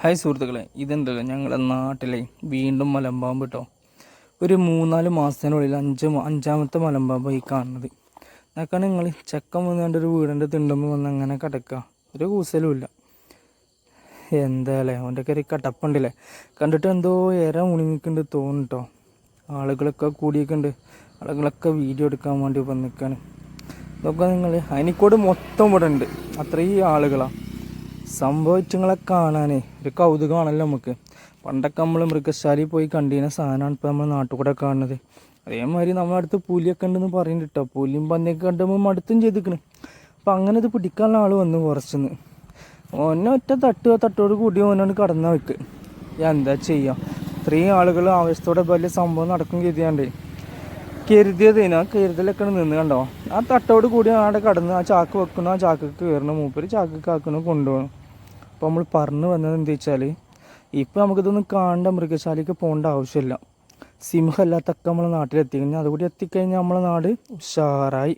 Hi സുഹൃത്തുക്കളെ ഇതെന്തല്ലോ ഞങ്ങളുടെ നാട്ടിലെ വീണ്ടും മലമ്പാമ്പ് കേട്ടോ ഒരു മൂന്നാൽ മാസത്തിനുള്ളിൽ അഞ്ച് അഞ്ചാമത്തെ മലമ്പാമ്പ് ഈ കാണുന്നത്. എന്നൊക്കെ നിങ്ങൾ ചെക്കൻ വന്നുകൊണ്ട് ഒരു വീടിന്റെ തിണ്ടുമ്പോൾ വന്ന് അങ്ങനെ കിടക്കുക ഒരു കൂസലുമില്ല എന്തായാലേ അവന്റെ ഒക്കെ ഒരു കട്ടപ്പുണ്ടല്ലേ? കണ്ടിട്ട് എന്തോ ഏറെ മുണിങ്ങിക്കുന്നുണ്ട് തോന്നിട്ടോ ആളുകളൊക്കെ കൂടിയൊക്കെ ഉണ്ട്. ആളുകളൊക്കെ വീഡിയോ എടുക്കാൻ വേണ്ടി വന്നിക്കാണ് ഇതൊക്കെ നിങ്ങൾ അനിക്കോട് മൊത്തം ഇവിടെ ഉണ്ട്. അത്രയും ആളുകളാണ് സംഭവിച്ചങ്ങളെ കാണാനേ ഒരു കൗതുകമാണല്ലോ നമുക്ക്. പണ്ടൊക്കെ നമ്മൾ മൃഗശാലയിൽ പോയി കണ്ടിരുന്ന സാധനമാണ് ഇപ്പോൾ നമ്മൾ നാട്ടിൽ കൂടെ കാണുന്നത്. അതേമാതിരി നമ്മളെ അടുത്ത് പുലിയൊക്കെ ഉണ്ടെന്ന് പറയുന്നുണ്ട് കേട്ടോ പുലിയും പന്നിയൊക്കെ കണ്ടുമ്പോൾ മടുത്തും ചെയ്തിക്കണ്. അപ്പം അങ്ങനെ ഇത് പിടിക്കാനുള്ള ആൾ വന്നു കുറച്ചെന്ന്. ഓനെ ഒറ്റ തട്ടുക തട്ടോട് കൂടി ഓനോട് കടന്ന വെക്ക്. എന്താ ചെയ്യുക ഇത്രയും ആളുകൾ ആവശ്യത്തോടെ വലിയ സംഭവം നടക്കും കരുതിയാണ്ട്. കരുതിയതേനു ആ കരുതലൊക്കെ നിന്ന് കണ്ടോ? ആ തട്ടോട് കൂടി ആടെ കടന്ന് ആ ചാക്ക് വെക്കണം ആ ചാക്ക് കയറണം മൂപ്പര് ചാക്ക് ആക്കണം കൊണ്ടുപോകണം അപ്പോൾ നമ്മൾ പറഞ്ഞു വന്നത് എന്താ വെച്ചാൽ ഇപ്പം നമുക്കിതൊന്നും കാണേണ്ട മൃഗശാലയ്ക്ക് പോകേണ്ട ആവശ്യമില്ല സിംഹമല്ലാത്തൊക്കെ നമ്മളെ നാട്ടിലെത്തിക്കഴിഞ്ഞാൽ അതുകൂടി എത്തിക്കഴിഞ്ഞാൽ നമ്മളെ നാട് ഉഷാറായി.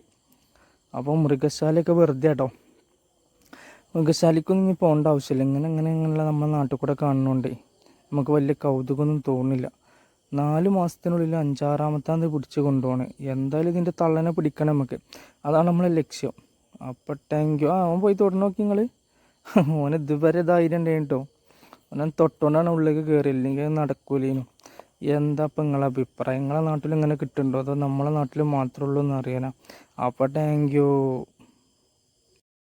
അപ്പോൾ മൃഗശാലയൊക്കെ വെറുതെ കേട്ടോ മൃഗശാലയ്ക്കൊന്നും ഇനി പോകേണ്ട ആവശ്യമില്ല ഇങ്ങനെ അങ്ങനെ ഇങ്ങനെയുള്ള നമ്മളെ നാട്ടിൽ കൂടെ കാണുന്നുണ്ട് നമുക്ക് വലിയ കൗതുകമൊന്നും തോന്നില്ല നാല് മാസത്തിനുള്ളിൽ അഞ്ചാറാമത്താം തീയതി പിടിച്ച് കൊണ്ടുപോകണം എന്തായാലും ഇതിന്റെ തള്ളനെ പിടിക്കണം നമുക്ക്. അതാണ് നമ്മളെ ലക്ഷ്യം. അപ്പം താങ്ക് യു ആ അവൻ പോയി തുടർന്ന് നോക്കി നിങ്ങൾ ഓന് ഇതുവരെ ധൈര്യം ഉണ്ടായിരുന്നു കേട്ടോ. ഓനെ തൊട്ടുകൊണ്ടാണ് ഉള്ളിലേക്ക് കയറി ഇല്ലെങ്കിൽ നടക്കൂലേനു. എന്താ ഇപ്പം നിങ്ങളെ അഭിപ്രായം? നിങ്ങളെ നാട്ടിൽ ഇങ്ങനെ കിട്ടുന്നുണ്ടോ? അതോ നമ്മളെ നാട്ടിൽ മാത്രമേ ഉള്ളൂ എന്ന് അറിയാനാ? അപ്പം താങ്ക് യു